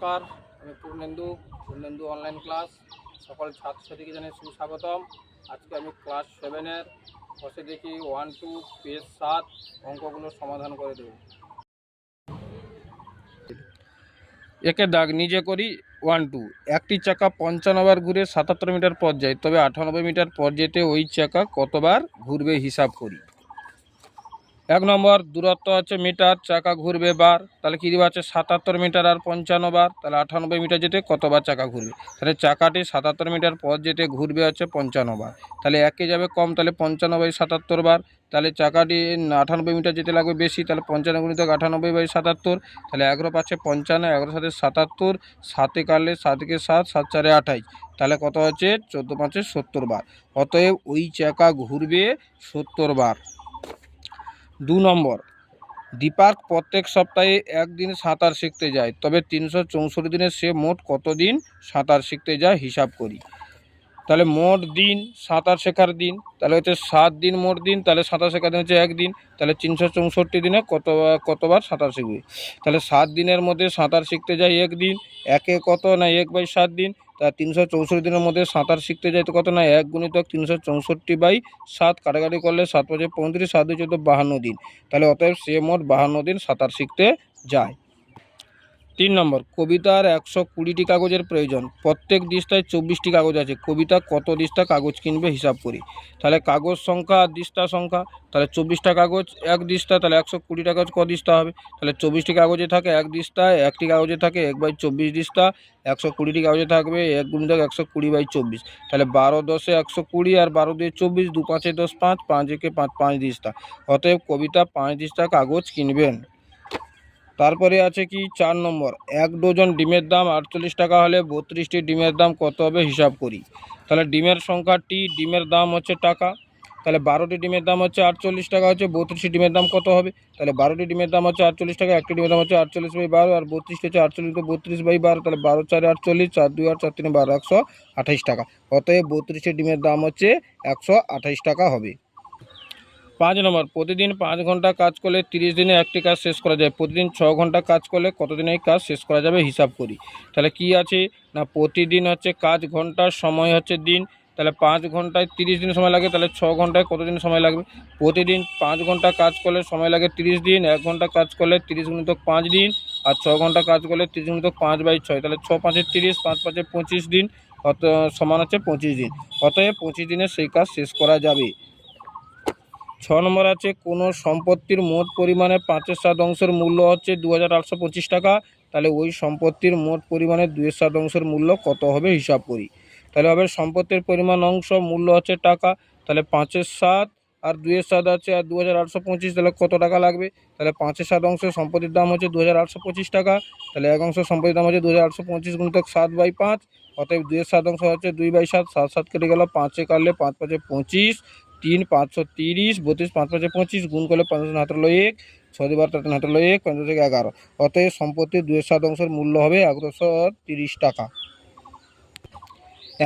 নমস্কার, আমি Purnendu Purnendu online class সকল ছাত্রছাত্রীকে জানাই সুস্বাগতম। আজকে আমি ক্লাস সেভেনের বসে দেখি ওয়ান টু পেজ সাত অঙ্কগুলো সমাধান করে দেব। একে দাগ নিজে করি ওয়ান টু একটি চাকা পঞ্চান্নবার ঘুরে সাতাত্তর মিটার পথ যায়, তবে আটানব্বই মিটার পথ যেতে ওই চাকা কতবার ঘুরবে হিসাব করি। এক নম্বর, দূরত্ব হচ্ছে মিটার, চাকা ঘুরবে বার। তাহলে কী দেওয়া আছে সাতাত্তর মিটার আর পঞ্চান্ন বার। তাহলে আটানব্বই মিটার যেতে কতবার চাকা ঘুরবে? তাহলে চাকাটি সাতাত্তর মিটার পথ যেতে ঘুরবে হচ্ছে পঞ্চান্ন বার। তাহলে একে যাবে কম, তাহলে পঞ্চান্ন বাই সাতাত্তর বার। তাহলে চাকাটি আটানব্বই মিটার যেতে লাগবে বেশি, তাহলে পঞ্চান্ন গুণিত আটানব্বই বাই সাতাত্তর। তাহলে এগারো পাচ্ছে পঞ্চান্ন, এগারো সাথে সাতাত্তর, সাতে কাটলে সাতকে সাত সাত চারে আঠাইশ। তাহলে কত হচ্ছে? চোদ্দ পাঁচে সত্তর বার। অতএব ওই চাকা ঘুরবে সত্তর বার। দু নম্বর। দীপার্ক প্রত্যেক সপ্তাহে একদিন সাঁতার শিখতে যায়, তবে তিনশো চৌষট্টি দিনে সে মোট কতদিন সাঁতার শিখতে যায় হিসাব করি। তাহলে মোট দিন সাঁতার শেখার দিন, তাহলে হচ্ছে সাত দিন মোট দিন, তাহলে সাঁতার শেখার দিন হচ্ছে একদিন তাহলে তিনশো চৌষট্টি দিনে কত, কতবার সাঁতার শিখবে? তাহলে সাত দিনের মধ্যে সাঁতার শিখতে যায় একদিন একে কত না এক বাই সাত দিন তা তিনশো চৌষট্টি দিনের মধ্যে সাঁতার শিখতে যায় তো কত না? এক গুণিতক তিনশো চৌষট্টি বাই সাত। কাটাকাটি করলে সাত পাঁচে পঁয়ত্রিশ, সাত দুই চোদ্দ, বাহান্ন দিন। তাহলে অতএব সে মোট বাহান্ন দিন সাঁতার শিখতে যায়। তিন নম্বর, কবিতার একশো কুড়িটি কাগজের প্রয়োজন। প্রত্যেক দিস্তায় চব্বিশটি কাগজ আছে। কবিতা কত দিস্তা কাগজ কিনবে হিসাব করি। তাহলে কাগজ সংখ্যা আর দিস্তা সংখ্যা, তাহলে চব্বিশটা কাগজ এক দিস্তা, তাহলে একশো কুড়ি কাগজ ক দিস্তা হবে? তাহলে চব্বিশটি কাগজে থাকে এক দিস্তায় একটি কাগজে থাকে এক বাই চব্বিশ দিস্তা, একশো কুড়িটি কাগজে থাকবে এক গুণিতক একশো কুড়ি বাই চব্বিশ। তাহলে বারো দশে একশো কুড়ি আর বারো দিয়ে চব্বিশ দু পাঁচে দশ পাঁচ পাঁচ একে পাঁচ পাঁচ দিস্তা। অতএব কবিতা পাঁচ দিস্তা কাগজ কিনবেন। তারপরে আছে কি? চার নম্বর। এক ডজন ডিমের দাম আটচল্লিশ টাকা হলে বত্রিশটি ডিমের দাম কত হবে হিসাব করি। তাহলে ডিমের সংখ্যা টি ডিমের দাম হচ্ছে টাকা। তাহলে বারোটি ডিমের দাম হচ্ছে আটচল্লিশ টাকা, হচ্ছে বত্রিশটি ডিমের দাম কত হবে? তাহলে বারোটি ডিমের দাম হচ্ছে আটচল্লিশ টাকা, একটি ডিমের দাম হচ্ছে আটচল্লিশ বাই বারো, আর বত্রিশটি হচ্ছে আটচল্লিশ বত্রিশ বাই বারো, তাহলে বারো চারে আটচল্লিশ, চার দুই আট, চার তিনে বারো, একশো আঠাইশ টাকা। অতএব বত্রিশটি ডিমের দাম হচ্ছে একশো আঠাইশ টাকা হবে। পাঁচ নম্বর, প্রতিদিন পাঁচ ঘণ্টা কাজ করলে তিরিশ দিনে একটি কাজ শেষ করা যায়। প্রতিদিন ছ ঘণ্টা কাজ করলে কতদিনে এই কাজ শেষ করা যাবে হিসাব করি। তাহলে কি আছে? না, প্রতিদিন হচ্ছে কাজ ঘণ্টার সময় হচ্ছে দিন। তাহলে পাঁচ ঘন্টায় তিরিশ দিন সময় লাগে, তাহলে ছ ঘন্টায় কতদিন সময় লাগবে? প্রতিদিন পাঁচ ঘণ্টা কাজ করলে সময় লাগে তিরিশ দিন, এক ঘণ্টা কাজ করলে তিরিশ গুণিতক পাঁচ দিন, আর ছ ঘণ্টা কাজ করলে তিরিশ গুণিতক পাঁচ বাই ছয়, তাহলে ছ পাঁচে তিরিশ, পাঁচ পাঁচে পঁচিশ দিন, অত সমান হচ্ছে পঁচিশ দিন। অতএব পঁচিশ দিনে সেই কাজ শেষ করা যাবে। ছ নম্বর আছে, কোনো সম্পত্তির মোট পরিমাণে পাঁচের সাত অংশের মূল্য হচ্ছে দু হাজার আটশো পঁচিশ টাকা। তাহলে ওই সম্পত্তির মোট পরিমাণে দুয়ের সাত অংশের মূল্য কত হবে হিসাব করি। তাহলে হবে সম্পত্তির পরিমাণ অংশ, মূল্য হচ্ছে টাকা। তাহলে পাঁচের সাত আর দুয়ের সাত আছে আর দু হাজার আটশো পঁচিশ, তাহলে কত টাকা লাগবে? তাহলে পাঁচের সাত অংশের সম্পত্তির দাম হচ্ছে দু হাজার আটশো পঁচিশ টাকা। তাহলে এক অংশ সম্পত্তির দাম হচ্ছে দু হাজার আটশো পঁচিশ গুণিতক সাত বাই পাঁচ, অতএব দুয়ের সাত অংশ হচ্ছে দুই বাই সাত সাত সাত কেটে গেল পাঁচে কাটলে পাঁচ পাঁচে পঁচিশ। তিন পাঁচশো তিরিশ, বত্রিশ, পাঁচ, পাঁচে, পঁচিশ, গুণ করলে পঞ্চাশ হাতেরলো এক, ছয় বার তিন হাতেরলো এক পঞ্চাশ থেকে এগারো। অতএব সম্পত্তির দুয়ের সাত অংশের মূল্য হবে এগারোশো তিরিশ টাকা।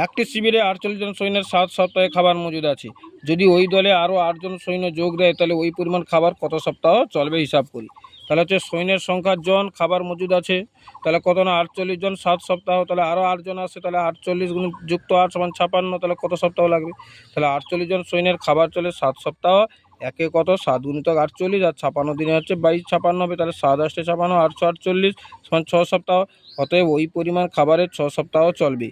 একটি শিবিরে আটচল্লিশ জন সৈন্যের সাত সপ্তাহে খাবার মজুদ আছে। যদি ওই দলে আরও আটজন সৈন্য যোগ দেয়, তাহলে ওই পরিমাণ খাবার কত সপ্তাহ চলবে হিসাব করি। তাহলে হচ্ছে সৈন্যের সংখ্যার জন, খাবার মজুদ আছে। তাহলে কত না, আটচল্লিশ জন, সাত সপ্তাহ, তাহলে আরও আটজন আসে তাহলে আটচল্লিশ গুণ যুক্ত আট সমান ছাপান্ন, তাহলে কত সপ্তাহ লাগবে? তাহলে আটচল্লিশ জন সৈন্যের খাবার চলে সাত সপ্তাহ, একে কত? সাত গুণিতক আটচল্লিশ, আর ছাপান্ন দিনে হচ্ছে বাইশ, ছাপান্ন হবে, তাহলে সাত আটটে ছাপান্ন, আটশো আটচল্লিশ সমান ছ সপ্তাহ, অতএব ওই পরিমাণ খাবারের ছ সপ্তাহ চলবে।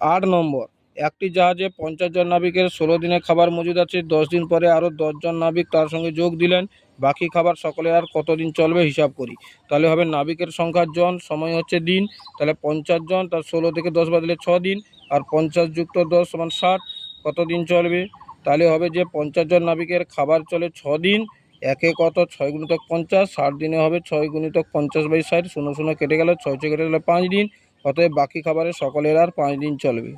আট নম্বর একটি জাহাজে পঞ্চাশ জন নাবিকের ষোলো দিনের খাবার মজুদ আছে। দশ দিন পরে আরও দশজন নাবিক তার সঙ্গে যোগ দিলেন। বাকি খাবার সকলের আর কতদিন চলবে হিসাব করি। তাহলে হবে নাবিকের সংখ্যার জন, সময় হচ্ছে দিন। তাহলে পঞ্চাশ জন, তার ষোলো থেকে দশ বাদলে ছ দিন। আর পঞ্চাশ যুক্ত দশ সমান ষাট, কতদিন চলবে? তাহলে হবে যে পঞ্চাশ জন নাবিকের খাবার চলে ছ দিন। একে কত? ছয় গুণিতক পঞ্চাশ। ষাট দিনে হবে ছয় গুণিতক পঞ্চাশ বাই ষাট। শূন্য শূন্য কেটে গেল, ছয় ছয় কেটে গেলে, পাঁচ দিন। অতএব বাকি খাবারের সকলের আর পাঁচ দিন চলবে।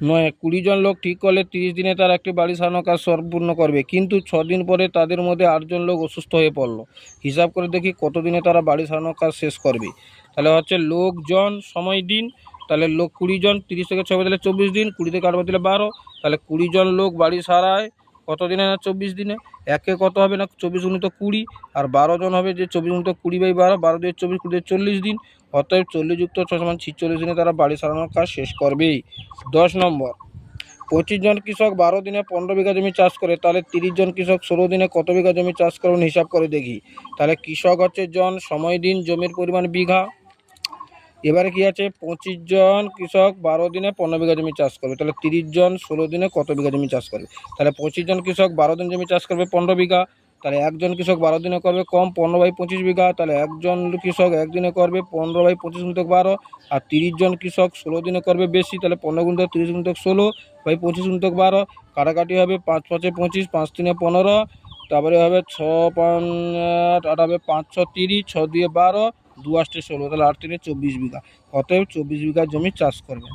নয় কুড়ি জন লোক ঠিক করলে তিরিশ দিনে তার একটি বাড়ি সারানোর কাজ সম্পূর্ণ করবে। কিন্তু ছ দিন পরে তাদের মধ্যে আটজন লোক অসুস্থ হয়ে পড়ল। হিসাব করে দেখি কত দিনে তারা বাড়ি সারানোর কাজ শেষ করবে। তাহলে হচ্ছে লোকজন, সময় দিন, তাহলে লোক কুড়ি জন তিরিশ থেকে ছয় দিলে চব্বিশ দিন কুড়ি থেকে আট দিলে বারো, তাহলে কুড়ি জন লোক বাড়ি সারায় কত দিনে না চব্বিশ দিনে? একে কত হবে না চব্বিশ গুণিত কুড়ি? আর বারো জন হবে যে চব্বিশ গুণিত কুড়ি বাই বারো বারো দিয়ে চব্বিশ কুড়ি চল্লিশ দিন। অতএব চল্লিশ যুক্ত ছয় সমান ছিচল্লিশ দিনে তারা বাড়ি সারানোর কাজ শেষ করবেই। দশ নম্বর। পঁচিশ জন কৃষক বারো দিনে পনেরো বিঘা জমি চাষ করে, তাহলে তিরিশ জন কৃষক ষোলো দিনে কত বিঘা জমি চাষ করবেন হিসাব করে দেখি। তাহলে কৃষক হচ্ছে জন, সময় দিন, জমির পরিমাণ বিঘা। এবারে কি আছে? পঁচিশ জন কৃষক বারো দিনে পনেরো বিঘা জমি চাষ করবে। তাহলে তিরিশ জন ষোলো দিনে কত বিঘা জমি চাষ করবে? তাহলে পঁচিশ জন কৃষক বারো দিন জমি চাষ করবে পনেরো বিঘা। তাহলে একজন কৃষক বারো দিনে করবে কম পনেরো বাই পঁচিশ বিঘা। তাহলে একজন কৃষক একদিনে করবে পনেরো বাই পঁচিশ গুণিতক বারো। আর তিরিশ জন কৃষক ষোলো দিনে করবে বেশি, তাহলে পনেরো গুণিতক তিরিশ গুণিতক ষোলো বাই পঁচিশ গুণিতক বারো। কাটাকাটি হবে পাঁচ পাঁচে পঁচিশ, পাঁচ তিনে পনেরো। তারপরে হবে ছ আট হবে পাঁচ, ছ, তিরিশ, ছ, দিয়ে বারো। দু আষ্টে ষোলো তাহলে আট তিনে চব্বিশ বিঘা। অতএব চব্বিশ বিঘা জমি চাষ করবে